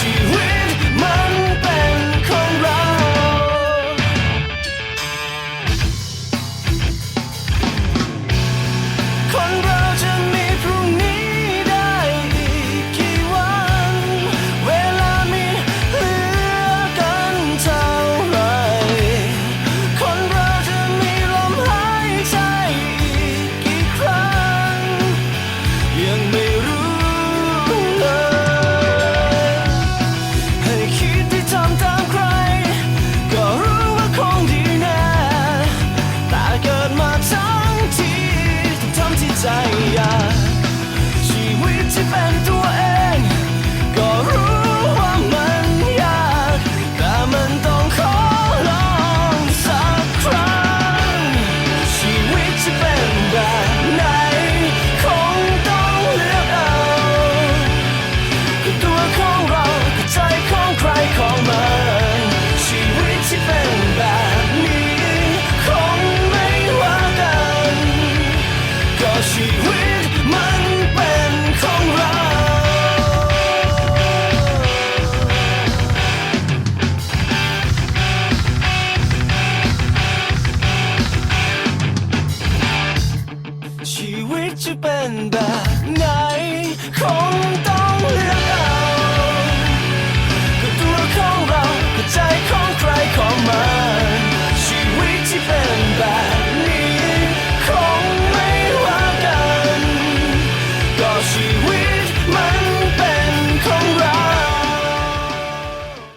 she win my open do ชีวิตจะเป็นแบบไหน คงต้องเลือกเอาก็ตัวของเราก็ใจของใครของมัน ชีวิตที่เป็นแบบนี้ คงไม่ว่ากัน ก็ชีวิตมัน